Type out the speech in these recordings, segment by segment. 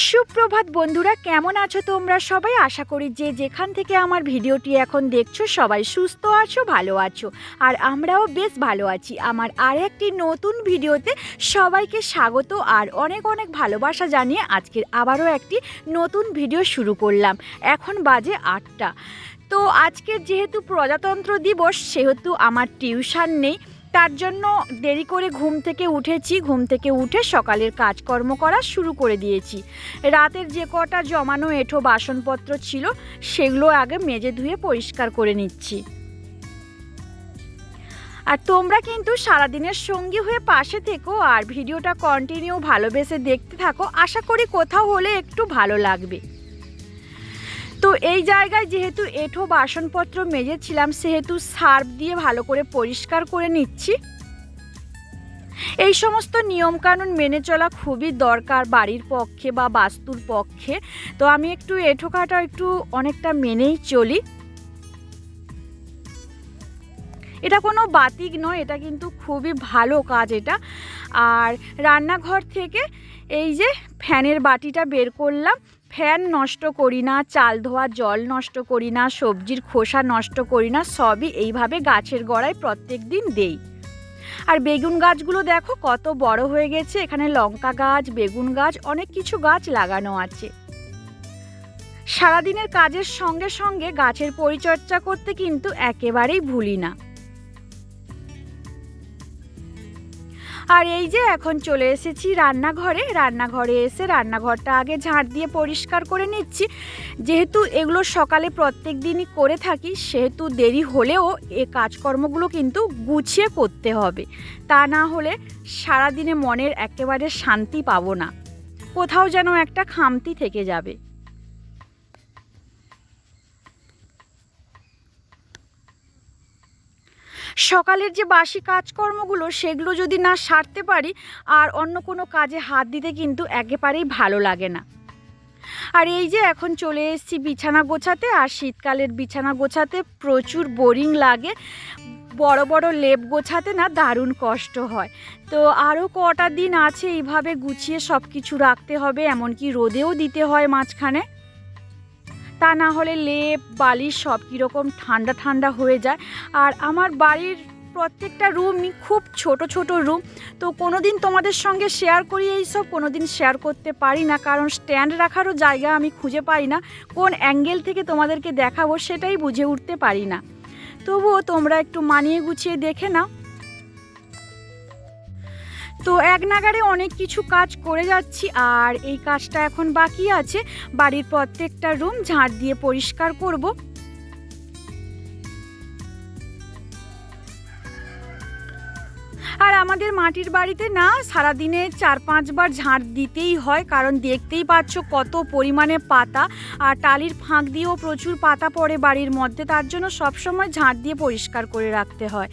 সুপ্রভাত বন্ধুরা, কেমন আছো তোমরা সবাই? আশা করি যে যেখান থেকে আমার ভিডিওটি এখন দেখছ সবাই সুস্থ আছো, ভালো আছো। আর আমরাও বেশ ভালো আছি। আমার আর একটি নতুন ভিডিওতে সবাইকে স্বাগত আর অনেক অনেক ভালোবাসা জানিয়ে আজকের আবারও একটি নতুন ভিডিও শুরু করলাম। এখন বাজে আটটা। তো আজকের যেহেতু প্রজাতন্ত্র দিবস, সেহেতু আমার টিউশন নেই। তার জন্য দেরি করে ঘুম থেকে উঠেছি। ঘুম থেকে উঠে সকালের কাজকর্ম করা শুরু করে দিয়েছি। রাতের যে কটা জমানো এঁঠো বাসনপত্র ছিল, সেগুলো আগে মেজে ধুয়ে পরিষ্কার করে নিচ্ছি। আর তোমরা কিন্তু সারাদিনের সঙ্গী হয়ে পাশে থেকো আর ভিডিওটা কন্টিনিউ ভালোবেসে দেখতে থাকো। আশা করি কোথাও হলে একটু ভালো লাগবে। তো এই জায়গায় যেহেতু এঁঠো বাসনপত্র মেজেছিলাম সেহেতু সার্ফ দিয়ে ভালো করে পরিষ্কার করে নিচ্ছি। এই সমস্ত নিয়মকানুন মেনে চলা খুবই দরকার বাড়ির পক্ষে বা বাস্তুর পক্ষে। তো আমি একটু এঁঠো কাটা একটু অনেকটা মেনেই চলি। এটা কোনো বাতিক নয়, এটা কিন্তু খুবই ভালো কাজ এটা। আর রান্নাঘর থেকে এই যে ফ্যানের বাটিটা বের করলাম ফ্যান নষ্ট করি না, চাল ধোয়া, জল নষ্ট করি না, সবজির খোসা নষ্ট করি না, সবই এইভাবে গাছের গোড়ায় প্রত্যেক দিন দেই। আর বেগুন গাছগুলো দেখো কত বড় হয়ে গেছে, এখানে লঙ্কা গাছ, বেগুন গাছ, অনেক কিছু গাছ লাগানো আছে। সারাদিনের কাজের সঙ্গে সঙ্গে গাছের পরিচর্যা করতে কিন্তু একেবারেই ভুলি না। আর এই যে এখন চলে এসেছি রান্নাঘরে রান্নাঘরে এসে রান্নাঘরটা আগে ঝাঁট দিয়ে পরিষ্কার করে নিচ্ছি। যেহেতু এগুলো সকালে প্রত্যেক দিনই করে থাকি, সেহেতু দেরি হলেও এ কাজকর্মগুলো কিন্তু গুছিয়ে করতে হবে। তা না হলে সারাদিনে মনের একেবারে শান্তি পাবো না। কোথাও যেন একটা খামতি থেকে যাবে। সকালের যে বাসি কাজকর্মগুলো, সেগুলো যদি না সারতে পারি, আর অন্য কোনো কাজে হাত দিতে কিন্তু একেবারেই ভালো লাগে না। আর এই যে এখন চলে এসেছি বিছানা গোছাতে, আর শীতকালের বিছানা গোছাতে প্রচুর বোরিং লাগে। বড় বড় লেপ গোছাতে না দারুণ কষ্ট হয়। তো আরও কটা দিন আছে এইভাবে গুছিয়ে সব কিছু রাখতে হবে, এমনকি রোদেও দিতে হয় মাঝখানে। তা না হলে লেপ, বালিশ সব কীরকম ঠান্ডা ঠান্ডা হয়ে যায়। আর আমার বাড়ির প্রত্যেকটা রুমই খুব ছোট ছোট রুম তো কোনো দিন তোমাদের সঙ্গে শেয়ার করি এইসব কোনো দিন শেয়ার করতে পারি না। কারণ স্ট্যান্ড রাখারও জায়গা আমি খুঁজে পাই না। কোন অ্যাঙ্গেল থেকে তোমাদেরকে দেখাবো সেটাই বুঝে উঠতে পারি না। তবুও তোমরা একটু মানিয়ে গুছিয়ে দেখে নাও। তো এক নাগারে অনেক কিছু কাজ করে যাচ্ছি আর এই কাজটা এখন বাকি আছে। বাড়ির প্রত্যেকটা রুম ঝাঁট দিয়ে পরিষ্কার করব। আর আমাদের মাটির বাড়িতে না সারাদিনে চার পাঁচবার ঝাঁট দিতেই হয়, কারণ দেখতেই পাচ্ছ কত পরিমাণে পাতা আর টালির ফাঁক দিয়েও প্রচুর পাতা পড়ে বাড়ির মধ্যে, তার জন্য সবসময় ঝাঁট দিয়ে পরিষ্কার করে রাখতে হয়।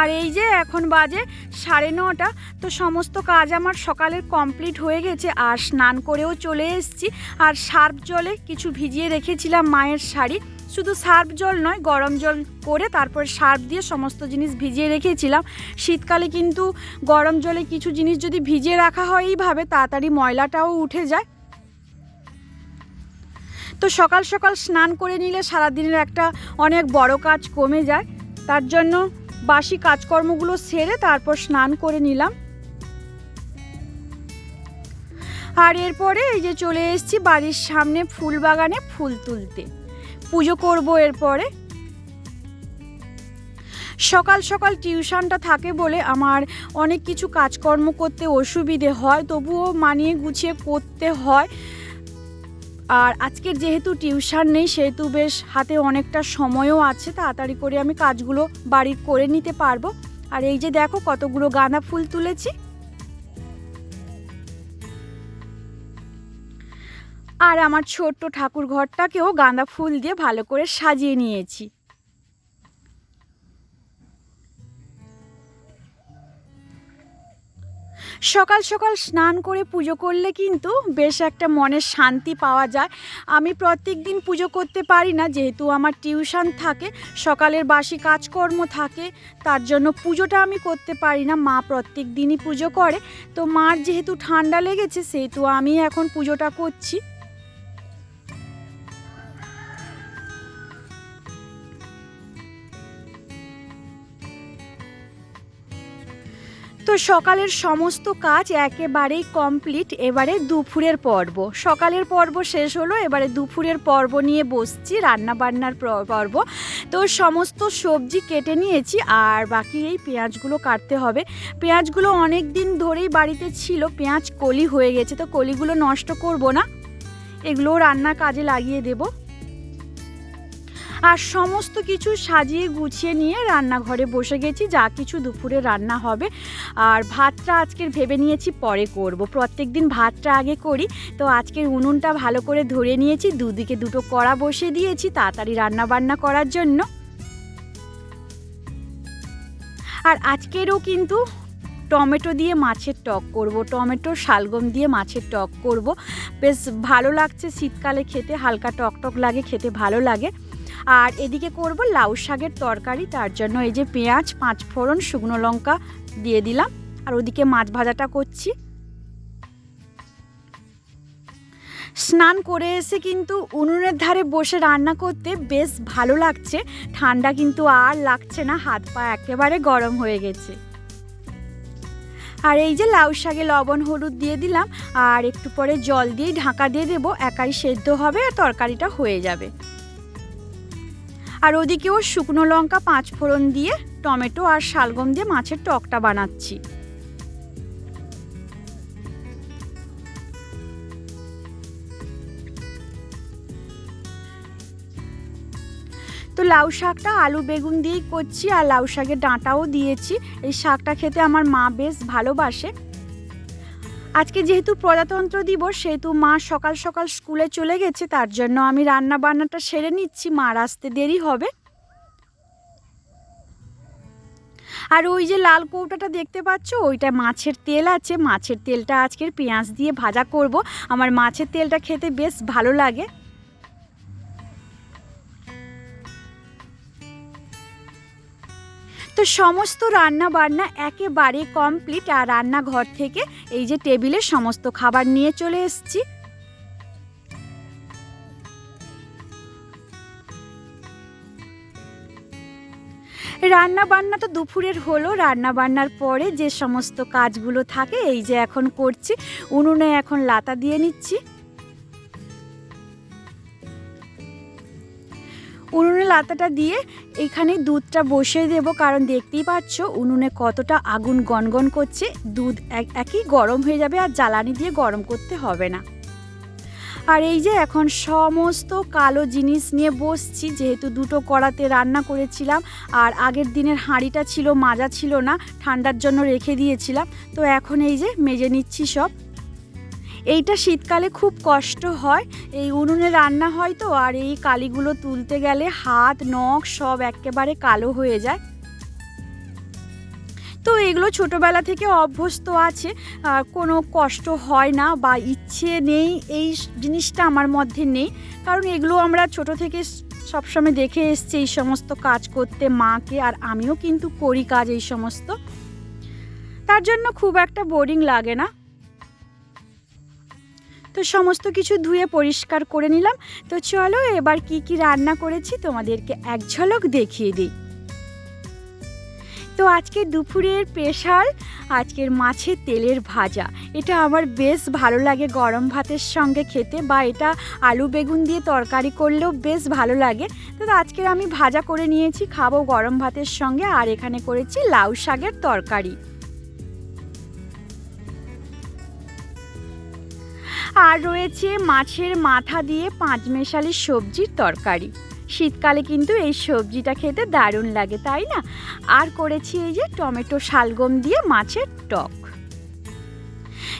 আর এই যে এখন বাজে সাড়ে নটা, তো সমস্ত কাজ আমার সকালের কমপ্লিট হয়ে গেছে আর স্নান করেও চলে এসেছি। আর সার্ফ জলে কিছু ভিজিয়ে রেখেছিলাম মায়ের শাড়ি। শুধু সার্ফ জল নয়, গরম জল করে তারপর সার্ফ দিয়ে সমস্ত জিনিস ভিজিয়ে রেখেছিলাম। শীতকালে কিন্তু গরম জলে কিছু জিনিস যদি ভিজিয়ে রাখা হয় এইভাবে, তাড়াতাড়ি ময়লাটাও উঠে যায়। তো সকাল সকাল স্নান করে নিলে সারাদিনের একটা অনেক বড় কাজ কমে যায়। তার জন্য বাসি কাজকর্মগুলো সেরে তারপর স্নান করে নিলাম। আর এরপরে এই যে চলে এসেছি বাড়ির সামনে ফুল বাগানে ফুল তুলতে। পুজো করব এরপরে। সকাল সকাল টিউশনটা থাকে বলে আমার অনেক কিছু কাজকর্ম করতে অসুবিধে হয়, তবুও মানিয়ে গুছিয়ে করতে হয়। আর আজকের যেহেতু টিউশন নেই, সেহেতু বেশ হাতে অনেকটা সময়ও আছে, তাড়াতাড়ি করে আমি কাজগুলো বাড়ির করে নিতে পারব। আর এই যে দেখো কতগুলো গাঁদা ফুল তুলেছি। আর আমার ছোট্ট ঠাকুর ঘরটাকেও গাঁদা ফুল দিয়ে ভালো করে সাজিয়ে নিয়েছি। সকাল সকাল স্নান করে পুজো করলে কিন্তু বেশ একটা মনের শান্তি পাওয়া যায়। আমি প্রত্যেক দিন পুজো করতে পারি না, যেহেতু আমার টিউশন থাকে, সকালের বাসি কাজকর্ম থাকে, তার জন্য পুজোটা আমি করতে পারি না। মা প্রত্যেক দিনই পুজো করে। তো মার যেহেতু ঠান্ডা লেগেছে, সেহেতু আমি এখন পুজোটা করছি। তো সকালের সমস্ত কাজ একেবারেই কমপ্লিট এবারে দুপুরের পর্ব। সকালের পর্ব শেষ হলো, এবারে দুপুরের পর্ব নিয়ে বসছি রান্না বান্নার পর্ব। তো সমস্ত সবজি কেটে নিয়েছি, আর বাকি এই পেঁয়াজগুলো কাটতে হবে। পেঁয়াজগুলো অনেক দিন ধরেই বাড়িতে ছিল, পেঁয়াজ কলি হয়ে গেছে, তো কলিগুলো নষ্ট করব না। এগুলো রান্নার কাজে লাগিয়ে দেবো। আর সমস্ত কিছু সাজিয়ে গুছিয়ে নিয়ে রান্নাঘরে বসে গেছি, যা কিছু দুপুরে রান্না হবে। আর ভাতটা আজকের ভেবে নিয়েছি পরে করব। প্রত্যেক দিন ভাতটা আগে করি, তো আজকের উনুনটা ভালো করে ধরে নিয়েছি, দুদিকে দুটো কড়া বসিয়ে দিয়েছি তাড়াতাড়ি রান্না বান্না করার জন্য। আর আজকেরও কিন্তু টমেটো দিয়ে মাছের টক করব, টমেটো শালগম দিয়ে মাছের টক করব। বেশ ভালো লাগছে শীতকালে খেতে, হালকা টক টক লাগে, খেতে ভালো লাগে। আর এদিকে করব লাউ শাকের তরকারি, তার জন্য এই যে পেঁয়াজ, পাঁচ ফোড়ন, শুকনো লঙ্কা দিয়ে দিলাম। আর ওদিকে মাছ ভাজাটা করছি। স্নান করে এসে কিন্তু উনুনের ধারে বসে রান্না করতে বেশ ভালো লাগছে। ঠান্ডা কিন্তু আর লাগছে না, হাত পা একেবারে গরম হয়ে গেছে। আর এই যে লাউ শাকে লবণ, হলুদ দিয়ে দিলাম। আর একটু পরে জল দিয়ে ঢাকা দিয়ে দেবো। একাই সেদ্ধ হবে আর তরকারিটা হয়ে যাবে। আর ওদিকেও শুকনো লঙ্কা, পাঁচ ফোড়ন দিয়ে টমেটো আর শালগম দিয়ে মাছের টকটা বানাচ্ছি। তো লাউ শাকটা আলু বেগুন দিয়েই করছি আর লাউ শাকের ডাঁটাও দিয়েছি। এই শাকটা খেতে আমার মা বেশ ভালোবাসে। আজকে যেহেতু প্রজাতন্ত্র দিবস, সেহেতু মা সকাল সকাল স্কুলে চলে গেছে, তার জন্য আমি রান্না বান্নাটা সেরে নিচ্ছি। মার আসতে দেরি হবে। আর ওই যে লাল কৌটাটা দেখতে পাচ্ছ, ওইটা মাছের তেল আছে। মাছের তেলটা আজকের পেঁয়াজ দিয়ে ভাজা করব। আমার মাছের তেলটা খেতে বেশ ভালো লাগে। তো সমস্ত রান্না বান্না একেবারে কমপ্লিট আর রান্নাঘর থেকে এই যে টেবিলে সমস্ত খাবার নিয়ে চলে এসেছি। রান্না বান্না তো দুপুরের হলো রান্না বান্নার পরে যে সমস্ত কাজগুলো থাকে, এই যে এখন করছি, উনুনে এখন লাতা দিয়ে নিচ্ছি। উনুনে লাতাটা দিয়ে এখানে দুধটা বসিয়ে দেব, কারণ দেখতেই পাচ্ছ উনুনে কতটা আগুন গনগন করছে। দুধ এক- একই গরম হয়ে যাবে আর জ্বালানি দিয়ে গরম করতে হবে না। আর এই যে এখন সমস্ত কালো জিনিস নিয়ে বসছি, যেহেতু দুটো কড়াতে রান্না করেছিলাম, আর আগের দিনের হাঁড়িটা ছিল, মাজা ছিল না, ঠান্ডার জন্য রেখে দিয়েছিলাম। তো এখন এই যে মেজে নিচ্ছি সব। এইটা শীতকালে খুব কষ্ট হয়। এই উনুনে রান্না হয় তো, আর এই কালিগুলো তুলতে গেলে হাত, নখ সব একেবারে কালো হয়ে যায়। তো এগুলো ছোটোবেলা থেকে অভ্যস্ত আছে কোনো কষ্ট হয় না বা ইচ্ছে নেই এই জিনিসটা আমার মধ্যে নেই। কারণ এগুলো আমরা ছোট থেকে সবসময় দেখে এসছি এই সমস্ত কাজ করতে মাকে, আর আমিও কিন্তু করি কাজ এই সমস্ত। তার জন্য খুব একটা বোরিং লাগে না। তো সমস্ত কিছু ধুয়ে পরিষ্কার করে নিলাম। তো চলো এবার কি কি রান্না করেছি তোমাদেরকে এক ঝলক দেখিয়ে দিই। তো আজকে দুপুরের স্পেশাল আজকের মাছের তেলের ভাজা। এটা আমার বেশ ভালো লাগে গরম ভাতের সঙ্গে খেতে বা এটা আলু বেগুন দিয়ে তরকারি করলেও বেশ ভালো লাগে। তো আজকের আমি ভাজা করে নিয়েছি, খাব গরম ভাতের সঙ্গে আর এখানে করেছি লাউ শাকের তরকারি। আর রয়েছে মাছের মাথা দিয়ে পাঁচমেশালি সবজির তরকারি। শীতকালে কিন্তু এই সবজিটা খেতে দারুণ লাগে, তাই না? আর করেছি এই যে টমেটো শালগম দিয়ে মাছের টক।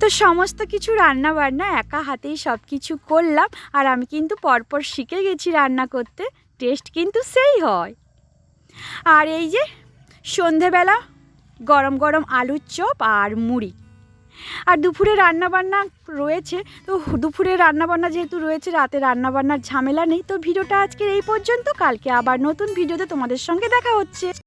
তো সমস্ত কিছু রান্না বান্না একা হাতেই সব কিছু করলাম, আর আমি কিন্তু পরপর শিখে গেছি রান্না করতে। টেস্ট কিন্তু সেই হয়। আর এই যে সন্ধেবেলা গরম গরম আলুর চপ আর মুড়ি। আর দুপুরে রান্নাবান্না রয়েছে, তো দুপুরে রান্নাবান্না যেহেতু রয়েছে, রাতে রান্নাবান্নার ঝামেলা নেই, তো ভিডিওটা আজকের এই পর্যন্ত। কালকে আবার নতুন ভিডিওতে তোমাদের সঙ্গে দেখা হচ্ছে।